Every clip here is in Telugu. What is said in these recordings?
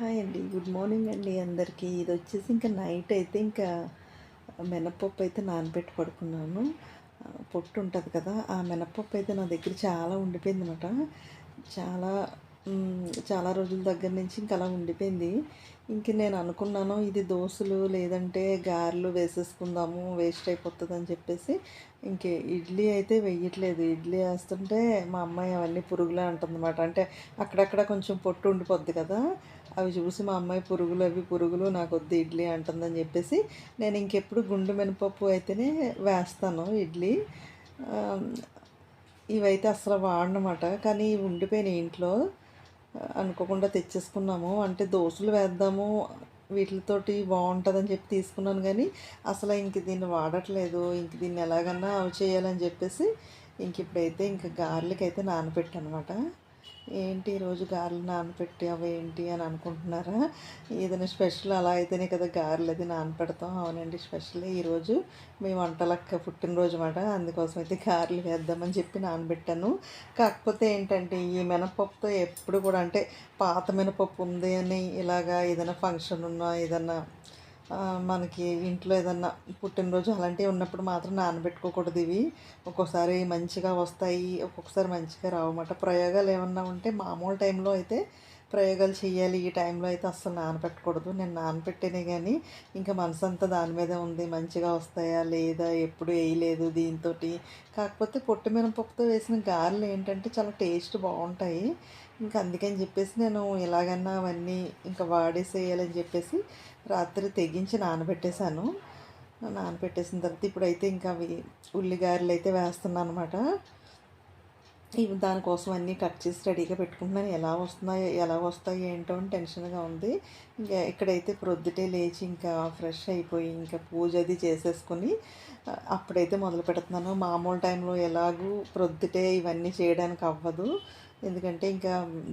హాయ్ అండి. గుడ్ మార్నింగ్ అండి అందరికీ. ఇది వచ్చేసి ఇంకా నైట్ అయితే ఇంకా మినపప్పు అయితే నానబెట్టి పడుకున్నాను. పొట్టు ఉంటుంది కదా ఆ మినపప్పు అయితే నా దగ్గర చాలా ఉండిపోయింది అనమాట చాలా చాలా రోజుల దగ్గర నుంచి ఇంకా అలా ఉండిపోయింది. ఇంక నేను అనుకున్నాను ఇది దోశలు లేదంటే గారెలు వేసేసుకుందాము వేస్ట్ అయిపోతుంది అని చెప్పేసి. ఇంక ఇడ్లీ అయితే వేయట్లేదు ఇడ్లీ వేస్తుంటే మా అమ్మాయి అవన్నీ పురుగులే అంటుందన్నమాట. అంటే అక్కడక్కడ కొంచెం పొట్టు ఉండిపోద్ది కదా అవి చూసి మా అమ్మాయి పురుగులు అవి పురుగులు నాకు వద్దు ఇడ్లీ అంటుందని చెప్పేసి నేను ఇంకెప్పుడు గుండు మినపప్పు అయితేనే వేస్తాను ఇడ్లీ. ఇవైతే అసలు వాడనమాట. కానీ ఇవి ఉండిపోయినాయి ఇంట్లో. అనుకోకుండా తెచ్చేసుకున్నాము. అంటే దోశలు వేద్దాము వీటితోటి బాగుంటుందని చెప్పి తీసుకున్నాను కానీ అసలు ఇంక దీన్ని వాడట్లేదు. ఇంక దీన్ని ఎలాగన్నా అవి చేయాలని చెప్పేసి ఇంక ఇప్పుడైతే ఇంక గార్లిక్ అయితే నానబెట్టాను ఏంటి ఈరోజు గారెలు నానపెట్టి అవి ఏంటి అని అనుకుంటున్నారా? ఏదైనా స్పెషల్ అలా అయితేనే కదా గారెలు అది నానపెడతాం. అవునండి స్పెషల్ ఈరోజు మీ వంటలక్క పుట్టినరోజు మాట. అందుకోసం అయితే గారెలు వేద్దామని చెప్పి నానబెట్టాను. కాకపోతే ఏంటంటే ఈ మినపప్పుతో ఎప్పుడు కూడా అంటే పాత మినపప్పు ఉంది అని ఇలాగా ఏదైనా ఫంక్షన్ ఉన్నా ఏదన్నా మనకి ఇంట్లో ఏదన్నా పుట్టినరోజు అలాంటివి ఉన్నప్పుడు మాత్రం నానబెట్టుకోకూడదు ఇవి. ఒక్కోసారి మంచిగా వస్తాయి ఒక్కొక్కసారి మంచిగా రావన్నమాట ప్రయోగాలు ఏమన్నా ఉంటే మామూలు టైంలో అయితే ప్రయోగాలు చేయాలి. ఈ టైంలో అయితే అస్సలు నానబెట్టకూడదు నేను నానబెట్టేనే కానీ ఇంకా మనసు అంతా దాని మీదే ఉంది. మంచిగా వస్తాయా లేదా? ఎప్పుడు వేయలేదు దీంతో కాకపోతే పొట్టు మినపప్పుతో వేసిన గారెలు ఏంటంటే చాలా టేస్ట్ బాగుంటాయి. ఇంకా అందుకని చెప్పేసి నేను ఎలాగన్నా అవన్నీ ఇంకా వాడేసేయాలని చెప్పేసి రాత్రి తెగించి నానబెట్టేశాను. నానబెట్టేసిన తర్వాత ఇప్పుడైతే ఇంకా అవి ఉల్లిగారెలు అయితే వేస్తున్నాను అనమాట ఇవి దానికోసం అన్నీ కట్ చేసి రెడీగా పెట్టుకుంటున్నాను. ఎలా వస్తున్నాయో ఎలా వస్తాయి ఏంటో అని టెన్షన్గా ఉంది. ఇంకా ఇక్కడైతే ప్రొద్దుటే లేచి ఇంకా ఫ్రెష్ అయిపోయి ఇంకా పూజ అది చేసేసుకుని అప్పుడైతే మొదలు పెడుతున్నాను. మామూలు టైంలో ఎలాగూ ప్రొద్దుటే ఇవన్నీ చేయడానికి అవ్వదు. ఎందుకంటే ఇంకా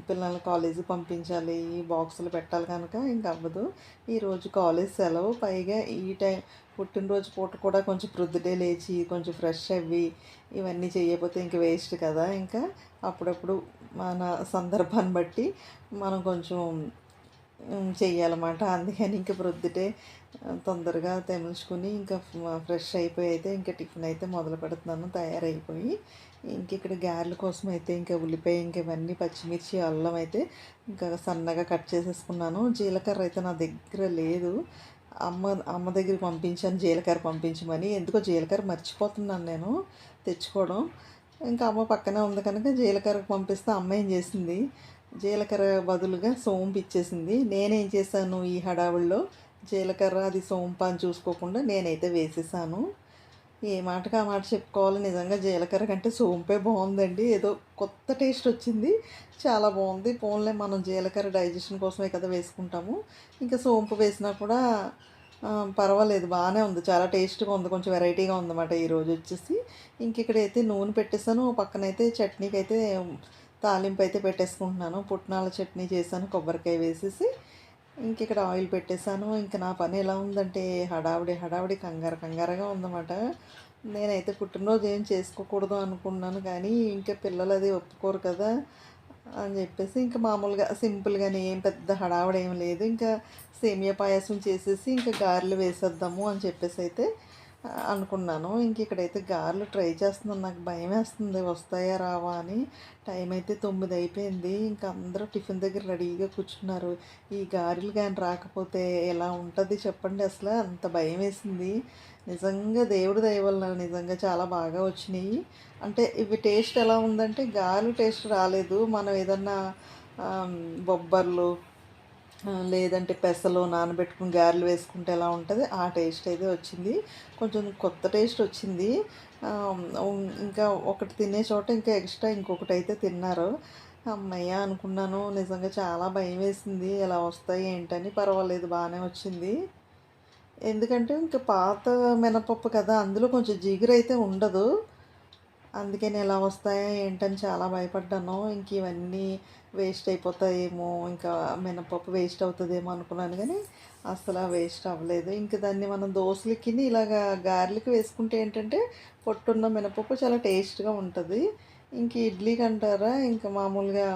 పిల్లల్ని కాలేజీ పంపించాలి ఈ బాక్సులు పెట్టాలి కనుక ఇంకా అవ్వదు. ఈరోజు కాలేజ్ సెలవు పైగా ఈ టైం పుట్టినరోజు పూట కూడా కొంచెం ప్రొద్దుటే లేచి కొంచెం ఫ్రెష్ అవ్వి ఇవన్నీ చేయకపోతే ఇంక వేస్ట్ కదా. ఇంకా అప్పుడప్పుడు మన సందర్భాన్ని బట్టి మనం కొంచెం చెయ్యాలన్నమాట. అందుకని ఇంక ప్రొద్దుటే తొందరగా తెమల్చుకుని ఇంకా ఫ్రెష్ అయిపోయి అయితే ఇంకా టిఫిన్ అయితే మొదలు పెడుతున్నాను తయారైపోయి. ఇంక ఇక్కడ గారెల కోసం అయితే ఇంకా ఉల్లిపాయ ఇంక ఇవన్నీ పచ్చిమిర్చి అల్లం అయితే ఇంకా సన్నగా కట్ చేసేసుకున్నాను. జీలకర్ర అయితే నా దగ్గర లేదు. అమ్మ అమ్మ దగ్గరికి పంపించాను జీలకర్ర పంపించమని. ఎందుకో జీలకర్ర మర్చిపోతున్నాను నేను తెచ్చుకోవడం. ఇంకా అమ్మ పక్కనే ఉంది కనుక జీలకర్ర పంపిస్తే అమ్మ ఏం చేసింది? జీలకర్ర బదులుగా సోంపు ఇచ్చేసింది. నేనేం చేశాను ఈ హడావుల్లో? జీలకర్ర అది సోంపు అని చూసుకోకుండా నేనైతే వేసేసాను. ఏ మాటకు ఆ మాట చెప్పుకోవాలి. నిజంగా జీలకర్ర కంటే సోంపే బాగుందండి. ఏదో కొత్త టేస్ట్ వచ్చింది. చాలా బాగుంది. పోన్లే మనం జీలకర్ర డైజెషన్ కోసమే కదా వేసుకుంటాము. ఇంకా సోంపు వేసినా కూడా పర్వాలేదు. బాగానే ఉంది. చాలా టేస్ట్గా ఉంది. కొంచెం వెరైటీగా ఉందన్నమాట ఈరోజు వచ్చేసి. ఇంక ఇక్కడైతే నూనె పెట్టేసాను. పక్కనైతే చట్నీకి అయితే తాలింపు అయితే పెట్టేసుకుంటున్నాను. పుట్నాల చట్నీ చేశాను. కొబ్బరికాయ వేసేసి. ఇంక ఇక్కడ ఆయిల్ పెట్టేశాను. ఇంకా నా పని ఎలా ఉందంటే హడావిడి హడావిడి కంగారు కంగారుగా ఉందన్నమాట. నేనైతే పుట్టినరోజు ఏం చేసుకోకూడదు అనుకున్నాను కానీ ఇంకా పిల్లలు అది ఒప్పుకోరు కదా అని చెప్పేసి ఇంకా మామూలుగా సింపుల్గానే ఏం పెద్ద హడావిడి ఏం లేదు. ఇంకా సేమియా పాయసం చేసేసి ఇంకా గారెలు వేసేద్దాము అని చెప్పేసి అయితే అనుకున్నాను. ఇంక ఇక్కడైతే గారెలు ట్రై చేస్తున్నాను. నాకు భయం వేస్తుంది. వస్తాయా రావా అని. టైం అయితే తొమ్మిది అయిపోయింది. ఇంకా అందరూ టిఫిన్ దగ్గర రెడీగా కూర్చున్నారు. ఈ గారెలు కానీ రాకపోతే ఎలా ఉంటుంది చెప్పండి అసలు. అంత భయం వేసింది. నిజంగా దేవుడి దయ వల్ల నిజంగా చాలా బాగా వచ్చినాయి. అంటే ఇవి టేస్ట్ ఎలా ఉందంటే గారెలు టేస్ట్ రాలేదు. మనం ఏదన్నా బొబ్బర్లు లేదంటే పెసలు నానబెట్టుకుని గారెలు వేసుకుంటే ఎలా ఉంటుంది? ఆ టేస్ట్ అయితే వచ్చింది. కొంచెం కొత్త టేస్ట్ వచ్చింది. ఇంకా ఒకటి తినే చోట ఇంకా ఎక్స్ట్రా ఇంకొకటి అయితే తిన్నారు. అమ్మయ్య అనుకున్నాను నిజంగా చాలా భయం వేసింది. ఎలా వస్తాయి ఏంటని పర్వాలేదు బాగానే వచ్చింది. ఎందుకంటే ఇంకా పాత మినపప్పు కదా అందులో కొంచెం జిగురు అయితే ఉండదు. అందుకని ఎలా వస్తాయా ఏంటని చాలా భయపడ్డాను. ఇంక ఇవన్నీ వేస్ట్ అయిపోతాయేమో ఇంకా మినపప్పు వేస్ట్ అవుతుందేమో అనుకున్నాను కానీ అసలు వేస్ట్ అవ్వలేదు. ఇంకా దాన్ని మనం దోశలకి ఇలాగా గారెలకి వేసుకుంటే ఏంటంటే పొట్టున్న మినపప్పు చాలా టేస్ట్గా ఉంటుంది. ఇంక ఇడ్లీకి అంటారా ఇంకా మామూలుగా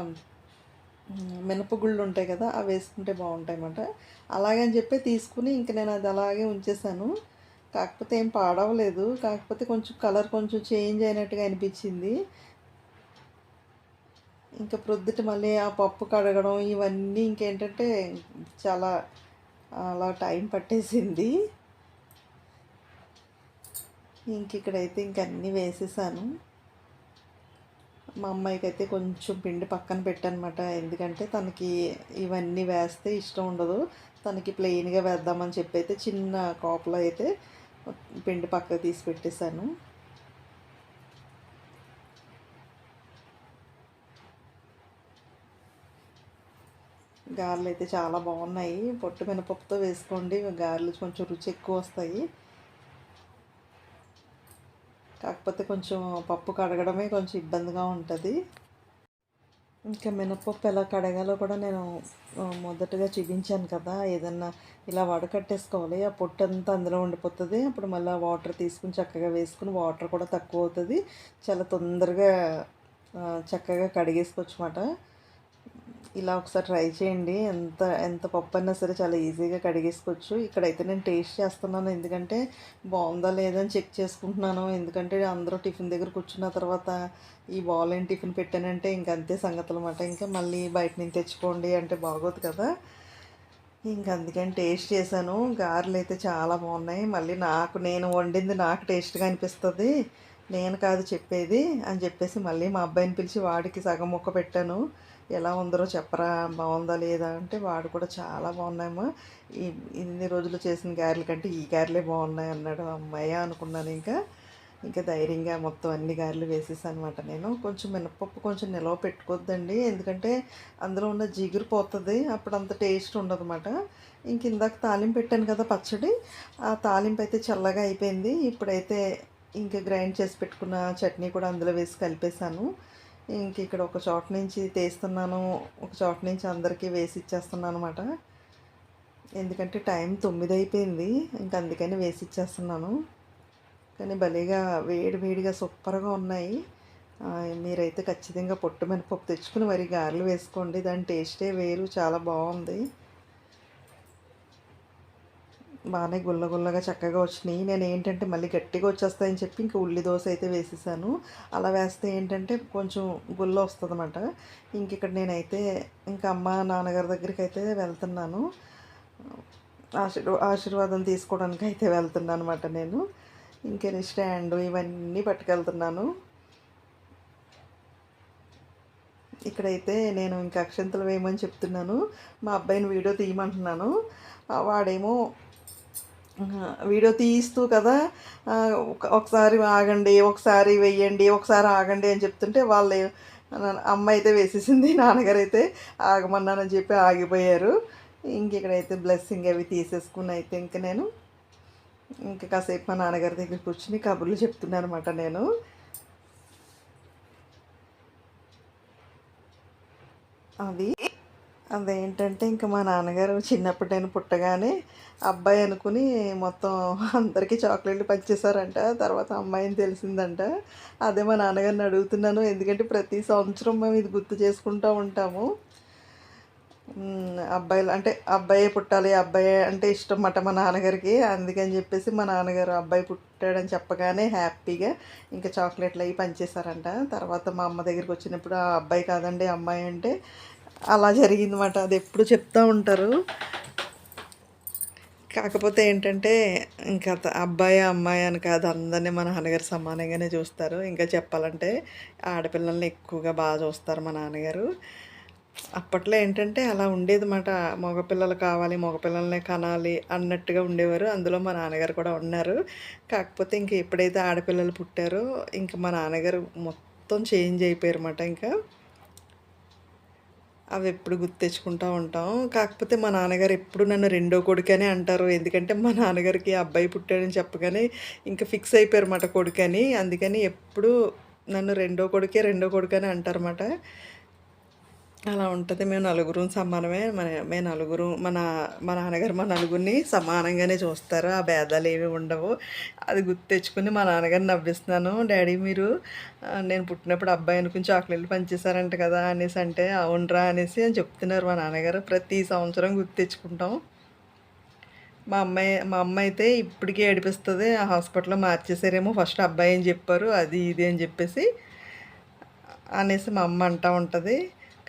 మినపగుళ్ళు ఉంటాయి కదా అవి వేసుకుంటే బాగుంటాయి అన్నమాట అలాగని చెప్పి తీసుకుని ఇంక నేను అది అలాగే ఉంచేసాను. కాకపోతే ఏం పాడవలేదు. కాకపోతే కొంచెం కలర్ కొంచెం చేంజ్ అయినట్టుగా అనిపించింది. ఇంకా ప్రొద్దుట మళ్ళీ ఆ పప్పు కడగడం ఇవన్నీ ఇంకేంటంటే చాలా అలా టైం పట్టేసింది. ఇంక ఇక్కడైతే ఇంక అన్నీ వేసేసాను. మా అమ్మాయికి అయితే కొంచెం పిండి పక్కన పెట్టనమాట. ఎందుకంటే తనకి ఇవన్నీ వేస్తే ఇష్టం ఉండదు. తనకి ప్లెయిన్గా వేద్దామని చెప్పి అయితే చిన్న కాపులో అయితే పిండి పక్కకు తీసి పెట్టేశాను. గారెలు అయితే చాలా బాగున్నాయి. పొట్టు మినపప్పుతో వేసుకోండి. గారెలు కొంచెం రుచి ఎక్కువ వస్తాయి. కాకపోతే కొంచెం పప్పు కడగడమే కొంచెం ఇబ్బందిగా ఉంటుంది. ఇంకా మినపప్పు ఎలా కడగాలో కూడా నేను మొదటగా చూపించాను కదా. ఏదన్నా ఇలా వడకట్టేసుకోవాలి ఆ పొట్టు అంతా అందులో ఉండిపోతుంది. అప్పుడు మళ్ళీ వాటర్ తీసుకుని చక్కగా వేసుకుని వాటర్ కూడా తక్కువ అవుతుంది. చాలా తొందరగా చక్కగా కడిగేసుకోవచ్చు అన్నమాట ఇలా ఒకసారి ట్రై చేయండి. ఎంత ఎంత పప్పు అయినా సరే చాలా ఈజీగా కడిగేసుకోవచ్చు. ఇక్కడైతే నేను టేస్ట్ చేస్తున్నాను. ఎందుకంటే బాగుందా లేదా అని చెక్ చేసుకుంటున్నాను. ఎందుకంటే అందరూ టిఫిన్ దగ్గర కూర్చున్న తర్వాత ఈ బాల్ ఏం టిఫిన్ పెట్టానంటే ఇంక అంతే సంగతులు అన్నమాట ఇంకా మళ్ళీ బయట నుంచి తెచ్చుకోండి అంటే బాగోదు కదా. ఇంక అందుకని టేస్ట్ చేశాను. గారెలు అయితే చాలా బాగున్నాయి. మళ్ళీ నాకు నేను వండింది నాకు టేస్ట్గా అనిపిస్తుంది. నేను కాదు చెప్పేది అని చెప్పేసి మళ్ళీ మా అబ్బాయిని పిలిచి వాడికి సగం ముక్క పెట్టాను. ఎలా ఉందరో చెప్పరా బాగుందా లేదా అంటే వాడు కూడా చాలా బాగున్నాయమ్మా. ఈ ఇన్ని రోజులు చేసిన గారెల కంటే ఈ గారెలే బాగున్నాయి అన్నాడు అమ్మాయి అనుకున్నాను ఇంకా. ఇంకా ధైర్యంగా మొత్తం అన్ని గారెలు వేసేసాను అనమాట నేను. కొంచెం మినపప్పు కొంచెం నిలవ పెట్టుకోవద్దండి ఎందుకంటే అందులో ఉన్న జిగురు పోతుంది అప్పుడు అంత టేస్ట్ ఉండదు అనమాట ఇంక ఇందాక తాలింపు పెట్టాను కదా పచ్చడి ఆ తాలింపు అయితే చల్లగా అయిపోయింది. ఇప్పుడైతే ఇంకా గ్రైండ్ చేసి పెట్టుకున్న చట్నీ కూడా అందులో వేసి కలిపేశాను. ఇంక ఇక్కడ ఒక చోట నుంచి తీస్తున్నాను ఒక చోట నుంచి అందరికీ వేసి ఇచ్చేస్తున్నాను అనమాట ఎందుకంటే టైం తొమ్మిది అయిపోయింది ఇంక అందుకని వేసి ఇచ్చేస్తున్నాను. కానీ భలేగా వేడి వేడిగా సూపర్గా ఉన్నాయి. మీరైతే ఖచ్చితంగా పొట్టు మినపప్పు తెచ్చుకుని మరి గారెలు వేసుకోండి. దాని టేస్టే వేరు చాలా బాగుంది. బాగానే గుల్ల గుల్లగా చక్కగా వచ్చినాయి. నేను ఏంటంటే మళ్ళీ గట్టిగా వచ్చేస్తాయని చెప్పి ఇంకా ఉల్లి దోశ అయితే వేసేసాను. అలా వేస్తే ఏంటంటే కొంచెం గుల్ల వస్తుంది అనమాట ఇంక ఇక్కడ నేనైతే ఇంకా అమ్మ నాన్నగారి దగ్గరికి అయితే వెళ్తున్నాను. ఆశీర్వా ఆశీర్వాదం తీసుకోవడానికి అయితే వెళ్తున్నాను అనమాట నేను. ఇంకే స్టాండ్ ఇవన్నీ పట్టుకెళ్తున్నాను. ఇక్కడైతే నేను ఇంకా అక్షంతలు వేయమని చెప్తున్నాను. మా అబ్బాయిని వీడియో తీయమంటున్నాను. వాడేమో వీడియో తీస్తూ కదా ఒకసారి ఆగండి ఒకసారి వెయ్యండి ఒకసారి ఆగండి అని చెప్తుంటే వాళ్ళు అమ్మ అయితే వేసేసింది నాన్నగారు అయితే ఆగమన్నానని చెప్పి ఆగిపోయారు. ఇంక ఇక్కడైతే బ్లెస్సింగ్ అవి తీసేసుకుని అయితే ఇంక నేను ఇంకా కాసేపు మా నాన్నగారి దగ్గర కూర్చుని కబుర్లు చెప్తున్నాను అనమాట నేను. అది అదేంటంటే ఇంకా మా నాన్నగారు చిన్నప్పుడు నేను పుట్టగానే అబ్బాయి అనుకుని మొత్తం అందరికీ చాక్లెట్లు పంచేశారంట. తర్వాత అమ్మాయిని తెలిసిందంట. అదే మా నాన్నగారిని అడుగుతున్నాను. ఎందుకంటే ప్రతి సంవత్సరం మేము ఇది గుర్తు చేసుకుంటూ ఉంటాము. అబ్బాయిలు అంటే అబ్బాయే పుట్టాలి అబ్బాయి అంటే ఇష్టం మాట మా నాన్నగారికి. అందుకని చెప్పేసి మా నాన్నగారు అబ్బాయి పుట్టాడని చెప్పగానే హ్యాపీగా ఇంకా చాక్లెట్లు అవి పంచేశారంట. తర్వాత మా అమ్మ దగ్గరికి వచ్చినప్పుడు ఆ అబ్బాయి కాదండి అమ్మాయి అంటే అలా జరిగిందన్నమాట. అది ఎప్పుడు చెప్తూ ఉంటారు. కాకపోతే ఏంటంటే ఇంకా అబ్బాయి అమ్మాయి అని కాదు అందరినీ మన నాన్నగారు సమానంగానే చూస్తారు. ఇంకా చెప్పాలంటే ఆడపిల్లల్ని ఎక్కువగా బాగా చూస్తారు మా నాన్నగారు. అప్పట్లో ఏంటంటే అలా ఉండేది మాట మగపిల్లలు కావాలి మగపిల్లలనే కనాలి అన్నట్టుగా ఉండేవారు. అందులో మా నాన్నగారు కూడా ఉన్నారు. కాకపోతే ఇంక ఎప్పుడైతే ఆడపిల్లలు పుట్టారో ఇంక మా నాన్నగారు మొత్తం చేంజ్ అయిపోయారు అన్నమాట ఇంకా అవి ఎప్పుడు గుర్తు తెచ్చుకుంటూ ఉంటాం. కాకపోతే మా నాన్నగారు ఎప్పుడు నన్ను రెండో కొడుకనే అంటారు. ఎందుకంటే మా నాన్నగారికి అబ్బాయి పుట్టాడని చెప్పగానే ఇంకా ఫిక్స్ అయిపోయారు అన్నమాట కొడుకని. అందుకని ఎప్పుడు నన్ను రెండో కొడుకే రెండో కొడుకనే అంటారన్నమాట. అలా ఉంటుంది. మేము నలుగురు సమానమే. మన మేము నలుగురు మన మా నాన్నగారు మా నలుగురిని సమానంగానే చూస్తారు. ఆ భేదాలు ఏవి ఉండవు. అది గుర్తు తెచ్చుకుని మా నాన్నగారిని నవ్విస్తున్నాను. డాడీ మీరు నేను పుట్టినప్పుడు అబ్బాయి అనుకుని చాక్లెట్లు పంచేశారంట కదా అనేసి అంటే అవునరా అనేసి అని చెప్తున్నారు మా నాన్నగారు. ప్రతి సంవత్సరం గుర్తు తెచ్చుకుంటాం. మా అమ్మాయి మా అమ్మ అయితే ఇప్పటికీ ఏడిపిస్తుంది. ఆ హాస్పిటల్లో మార్చేసారేమో ఫస్ట్ అబ్బాయి అని చెప్పారు. అది ఇది అని చెప్పేసి అనేసి మా అమ్మ అంటూ ఉంటుంది.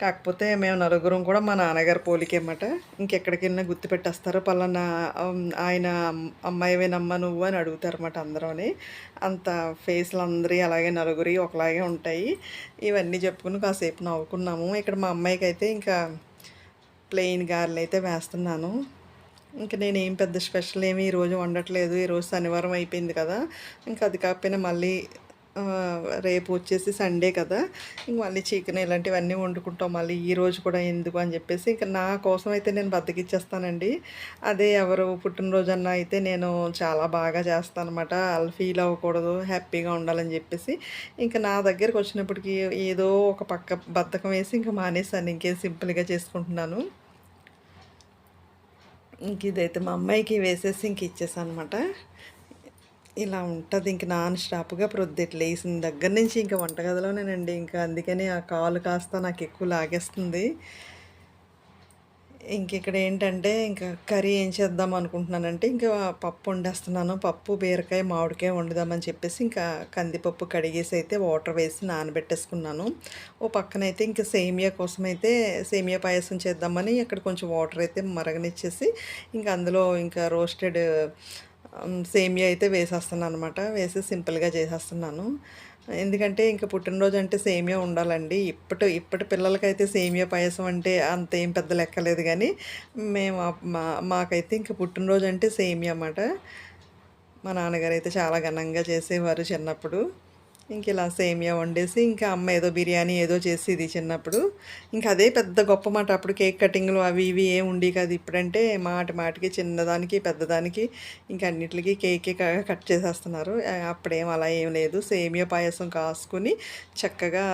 కాకపోతే మేము నలుగురం కూడా మా నాన్నగారు పోలికేమాట. ఇంకెక్కడికి వెళ్ళినా గుర్తుపెట్టేస్తారు? పలానా ఆయన అమ్- అమ్మాయివేనమ్మ నువ్వు అని అడుగుతారన్నమాట అందరూని. అంత ఫేస్లు అందరి అలాగే నలుగురి ఒకలాగే ఉంటాయి. ఇవన్నీ చెప్పుకుని కాసేపు నవ్వుకున్నాము. ఇక్కడ మా అమ్మాయికి అయితే ఇంకా ప్లెయిన్ గారెలు అయితే వేస్తున్నాను. ఇంకా నేను ఏం పెద్ద స్పెషల్ ఏమి ఈరోజు వండట్లేదు. ఈరోజు శనివారం అయిపోయింది కదా. ఇంకా అది కాకపోయినా మళ్ళీ రేపు వచ్చేసి సండే కదా. ఇంక మళ్ళీ చికెన్ ఇలాంటివన్నీ వండుకుంటాం. మళ్ళీ ఈ రోజు కూడా ఎందుకు అని చెప్పేసి ఇంకా నా కోసం అయితే నేను బద్దకిచ్చేస్తానండి అదే ఎవరు పుట్టినరోజు అన్న అయితే నేను చాలా బాగా చేస్తాను అనమాట వాళ్ళు ఫీల్ అవ్వకూడదు హ్యాపీగా ఉండాలని చెప్పేసి ఇంకా నా దగ్గరకు వచ్చినప్పటికీ ఏదో ఒక పక్క బద్ధకం వేసి ఇంకా మానేసాను ఇంకేం సింపుల్గా చేసుకుంటున్నాను. ఇంక ఇదైతే మా అమ్మాయికి వేసేసి ఇంక ఇచ్చేసాను అనమాట ఇలా ఉంటుంది. ఇంక నాన్ స్టాప్గా ప్రొద్దుట్లు లేసిన దగ్గర నుంచి ఇంకా వంటగదిలోనేనండి. ఇంకా అందుకని ఆ కాలు కాస్త నాకు ఎక్కువ లాగేస్తుంది. ఇంక ఇక్కడ ఏంటంటే ఇంకా కర్రీ ఏం చేద్దాం అనుకుంటున్నానంటే ఇంకా పప్పు వండేస్తున్నాను. పప్పు బీరకాయ మామిడికాయ వండుదామని చెప్పేసి ఇంకా కందిపప్పు కడిగేసి అయితే వాటర్ వేసి నానబెట్టేసుకున్నాను. ఓ పక్కనైతే ఇంకా సేమియా కోసం అయితే సేమియా పాయసం చేద్దామని అక్కడ కొంచెం వాటర్ అయితే మరగనిచ్చేసి ఇంకా అందులో ఇంకా రోస్టెడ్ సేమియా అయితే వేసేస్తున్నాను అనమాట వేసి సింపుల్గా చేసేస్తున్నాను. ఎందుకంటే ఇంకా పుట్టినరోజు అంటే సేమియా ఉండాలండి. ఇప్పటి ఇప్పటి పిల్లలకైతే సేమియా పాయసం అంటే అంత ఏం పెద్ద లెక్కలేదు కానీ మేము మా మాకైతే ఇంకా పుట్టినరోజు అంటే సేమియా అన్నమాట. మా నాన్నగారు అయితే చాలా ఘనంగా చేసేవారు చిన్నప్పుడు. ఇంక ఇలా సేమియా వండేసి ఇంకా అమ్మ ఏదో బిర్యానీ ఏదో చేసేది చిన్నప్పుడు. ఇంకా అదే పెద్ద గొప్ప మాట అప్పుడు కేక్ కటింగ్లు అవి ఇవి ఏం ఉండి కాదు. ఇప్పుడంటే మాటి మాటికి చిన్నదానికి పెద్దదానికి ఇంకా అన్నిటికీ కేకే కట్ చేసేస్తున్నారు. అప్పుడేం అలా ఏం లేదు. సేమియా పాయసం కాసుకుని చక్కగా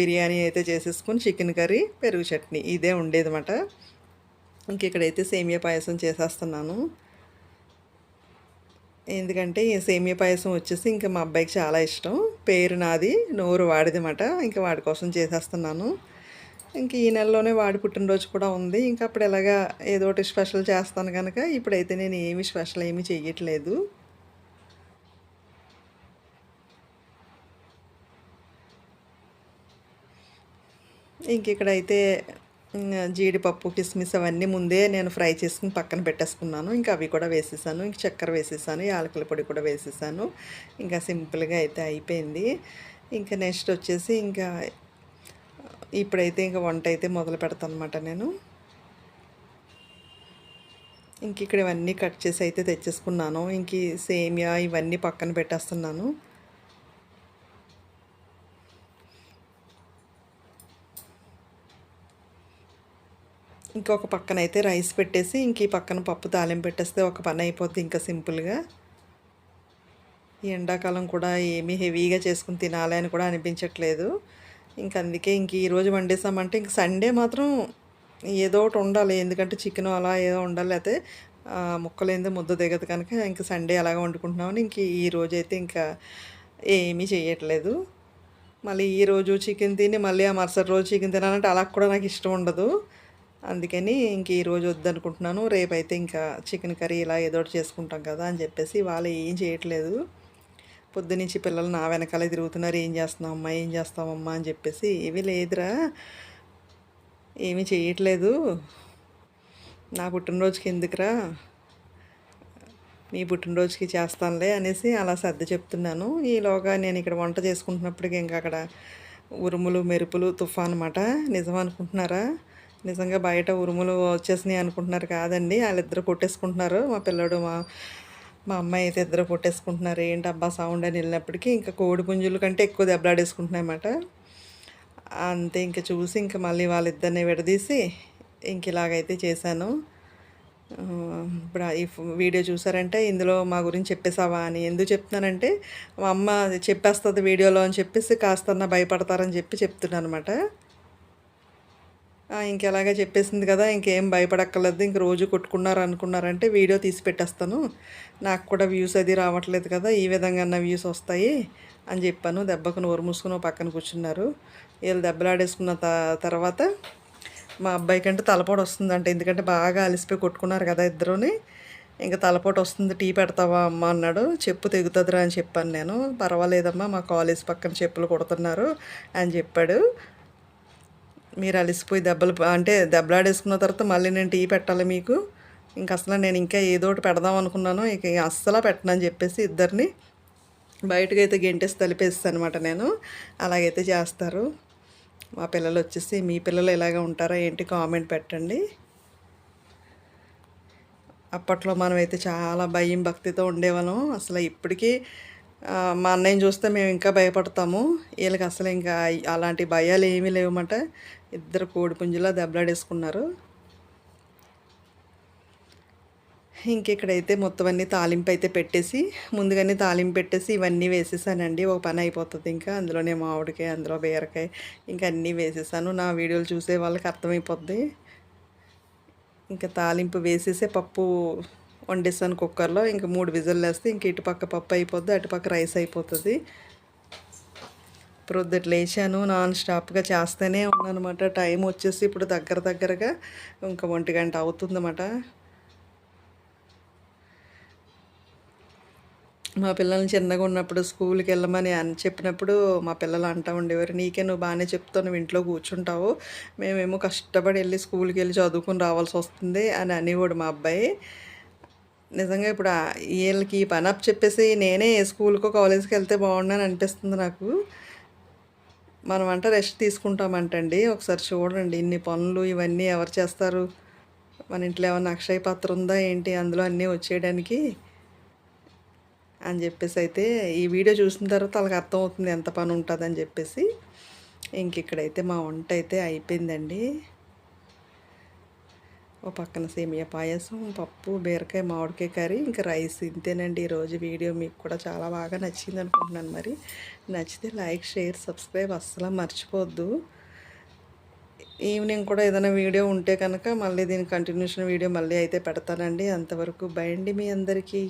బిర్యానీ అయితే చేసేసుకుని చికెన్ కర్రీ పెరుగు చట్నీ ఇదే ఉండేదన్నమాట ఇంక ఇక్కడైతే సేమియా పాయసం చేసేస్తున్నాను. ఎందుకంటే ఈ సేమియా పాయసం వచ్చేసి ఇంకా మా అబ్బాయికి చాలా ఇష్టం. పేరు నాది నోరు వాడిదన్నమాట. ఇంకా వాడి కోసం చేసేస్తున్నాను. ఇంక ఈ నెలలోనే వాడి పుట్టినరోజు కూడా ఉంది. ఇంకా అప్పుడు ఎలాగా ఏదో ఒకటి స్పెషల్ చేస్తాను కనుక ఇప్పుడైతే నేను ఏమి స్పెషల్ ఏమీ చేయట్లేదు ఇంక ఇక్కడైతే జీడిపప్పు కిస్మిస్ అవన్నీ ముందే నేను ఫ్రై చేసుకుని పక్కన పెట్టేసుకున్నాను. ఇంకా అవి కూడా వేసేసాను. ఇంక చక్కెర వేసేసాను. యాలకుల పొడి కూడా వేసేసాను. ఇంకా సింపుల్గా అయితే అయిపోయింది. ఇంకా నెక్స్ట్ వచ్చేసి ఇంకా ఇప్పుడైతే ఇంకా వంట అయితే మొదలు పెడతాను అనమాట నేను. ఇంక ఇక్కడ ఇవన్నీ కట్ చేసి అయితే తెచ్చేసుకున్నాను. ఇంక సేమియా ఇవన్నీ పక్కన పెట్టేస్తున్నాను. ఇంకొక పక్కన అయితే రైస్ పెట్టేసి ఇంక ఈ పక్కన పప్పు తాలింపు పెట్టేస్తే ఒక పని అయిపోద్ది ఇంకా సింపుల్గా. ఈ ఎండాకాలం కూడా ఏమీ హెవీగా చేసుకుని తినాలి అని కూడా అనిపించట్లేదు. ఇంక అందుకే ఇంక ఈరోజు వండేసామంటే ఇంక సండే మాత్రం ఏదో ఒకటి ఉండాలి. ఎందుకంటే చికెన్ అలా ఏదో ఉండాలి. అయితే ముక్కలేందే ముద్ద దిగదు కనుక ఇంక సండే అలాగ వండుకుంటున్నామని ఇంక ఈ రోజు అయితే ఇంకా ఏమీ చేయట్లేదు మళ్ళీ ఈ రోజు చికెన్ తిని మళ్ళీ ఆ మరుసటి రోజు చికెన్ తినాలంటే అలా కూడా నాకు ఇష్టం ఉండదు. అందుకని ఇంక ఈరోజు వద్దనుకుంటున్నాను. రేపైతే ఇంకా చికెన్ కర్రీ ఇలా ఏదో ఒకటి చేసుకుంటాం కదా అని చెప్పేసి వాళ్ళు ఏం చేయట్లేదు. పొద్దునుంచి పిల్లలు నా వెనకాలే తిరుగుతున్నారు. ఏం చేస్తున్నావమ్మా ఏం చేస్తావమ్మా అని చెప్పేసి ఏమీ లేదురా. ఏమీ చేయట్లేదు. నా పుట్టినరోజుకి ఎందుకురా? మీ పుట్టినరోజుకి చేస్తానులే అనేసి అలా సర్ది చెప్తున్నాను. ఈలోగా నేను ఇక్కడ వంట చేసుకుంటున్నప్పటికి ఇంకా అక్కడ ఉరుములు మెరుపులు తుఫాన్ అనమాట నిజం అనుకుంటున్నారా? నిజంగా బయట ఉరుములు వచ్చేసినాయి అనుకుంటున్నారు కాదండి. వాళ్ళిద్దరు కొట్టేసుకుంటున్నారు. మా పిల్లడు మా మా అమ్మాయి అయితే ఇద్దరు కొట్టేసుకుంటున్నారు. ఏంటి అబ్బా సౌండ్ అని వెళ్ళినప్పటికీ ఇంకా కోడి పుంజుల కంటే ఎక్కువ దెబ్బలాడేసుకుంటున్నాయన్నమాట. అంతే ఇంకా చూసి ఇంకా మళ్ళీ వాళ్ళిద్దరిని విడదీసి ఇంక ఇలాగైతే చేశాను. ఇప్పుడు ఈ వీడియో చూసారంటే ఇందులో మా గురించి చెప్పేసావా అని ఎందుకు చెప్తున్నానంటే మా అమ్మ చెప్పేస్తుంది వీడియోలో అని చెప్పేసి కాస్త భయపడతారని చెప్పి చెప్తున్నాను అనమాట ఇంకెలాగా చెప్పేసింది కదా ఇంకేం భయపడక్కర్లేదు ఇంక రోజు కొట్టుకున్నారు అనుకున్నారంటే వీడియో తీసి పెట్టేస్తాను. నాకు కూడా వ్యూస్ అది రావట్లేదు కదా ఈ విధంగా అన్న వ్యూస్ వస్తాయి అని చెప్పాను. దెబ్బకు నోరు మూసుకుని ఓ పక్కన కూర్చున్నారు. వీళ్ళు దెబ్బలాడేసుకున్న త- తర్వాత మా అబ్బాయి కంటే తలపోటు వస్తుందంట. ఎందుకంటే బాగా అలసిపోయి కొట్టుకున్నారు కదా ఇద్దరుని. ఇంకా తలపోటు వస్తుంది టీ పెడతావా అమ్మ అన్నాడు. చెప్పు తెగుతుందిరా అని చెప్పాను నేను. పర్వాలేదమ్మా మా కాలేజ్ పక్కన చెప్పులు కొడుతున్నారు అని చెప్పాడు. మీరు అలసిపోయి దెబ్బలు అంటే దెబ్బలాడేసుకున్న తర్వాత మళ్ళీ నేను టీ పెట్టాలి మీకు. ఇంక అసలు నేను ఇంకా ఏదో ఒకటి పెడదాం అనుకున్నాను. ఇక అస్సలు పెట్టనని చెప్పేసి ఇద్దరిని బయటకైతే గెంటేసి తలిపేస్తాను అనమాట నేను. అలాగైతే చేస్తారు. మా పిల్లలు వచ్చేసి మీ పిల్లలు ఇలాగ ఉంటారా ఏంటి కామెంట్ పెట్టండి. అప్పట్లో మనమైతే చాలా భయం భక్తితో ఉండేవాళ్ళం. అసలు ఇప్పటికీ మా అన్నయ్యని చూస్తే మేము ఇంకా భయపడతాము. వీళ్ళకి అసలు ఇంకా అలాంటి భయాలు ఏమీ లేవమాట ఇద్దరు కోడి పుంజులా దెబ్బలాడేసుకున్నారు. ఇంకెక్కడైతే మొత్తం అన్ని తాలింపు అయితే పెట్టేసి ముందుగానే తాలింపు పెట్టేసి ఇవన్నీ వేసేసానండి. ఒక పని అయిపోతుంది ఇంకా. అందులోనే మామిడికాయ అందులో బీరకాయ ఇంకా అన్నీ వేసేసాను. నా వీడియోలు చూసే వాళ్ళకి అర్థమైపోద్ది. ఇంకా తాలింపు వేసేసే పప్పు వండేసాను కుక్కర్లో. ఇంకా మూడు విజిల్ వేస్తే ఇంక ఇటుపక్క పప్పు అయిపోద్ది అటుపక్క రైస్ అయిపోతుంది. ప్రొద్దుట లేచాను నాన్ స్టాప్గా చేస్తూనే ఉన్నానమాట టైం వచ్చేసి ఇప్పుడు దగ్గర దగ్గరగా ఇంకా ఒంటి గంట అవుతుందన్నమాట. మా పిల్లల్ని చిన్నగా ఉన్నప్పుడు స్కూల్కి వెళ్ళమని అని చెప్పినప్పుడు మా పిల్లలు అంటూ ఉండేవారు నీకే నువ్వు బాగానే చెప్తావు నువ్వు ఇంట్లో కూర్చుంటావు మేమేమో కష్టపడి వెళ్ళి స్కూల్కి వెళ్ళి చదువుకుని రావాల్సి వస్తుంది అని అనేవాడు మా అబ్బాయి. నిజంగా ఇప్పుడు వీళ్ళకి ఈ పని అప్ చెప్పేసి నేనే స్కూల్కో కాలేజ్కి వెళ్తే బాగుండని అనిపిస్తుంది నాకు. మనం అంట రెస్ట్ తీసుకుంటామంటండి. ఒకసారి చూడండి ఇన్ని పనులు ఇవన్నీ ఎవరు చేస్తారు? మన ఇంట్లో ఏమైనా అక్షయ పాత్ర ఉందా ఏంటి? అందులో అన్నీ వచ్చేయడానికి అని చెప్పేసి అయితే ఈ వీడియో చూసిన తర్వాత వాళ్ళకి అర్థమవుతుంది ఎంత పని ఉంటుందని చెప్పేసి. ఇంక ఇక్కడైతే మా వంట అయితే అయిపోయిందండి. ఓ పక్కన సేమియా పాయసం పప్పు బీరకాయ మామిడికాయ కర్రీ ఇంకా రైస్. ఇంతేనండి ఈరోజు వీడియో. మీకు కూడా చాలా బాగా నచ్చింది అనుకుంటున్నాను మరి. నచ్చితే లైక్ షేర్ సబ్స్క్రైబ్ అస్సలు మర్చిపోవద్దు ఈవినింగ్ కూడా ఏదైనా వీడియో ఉంటే కనుక మళ్ళీ దీని కంటిన్యూషన్ వీడియో మళ్ళీ అయితే పెడతానండి. అంతవరకు బయండి మీ అందరికీ.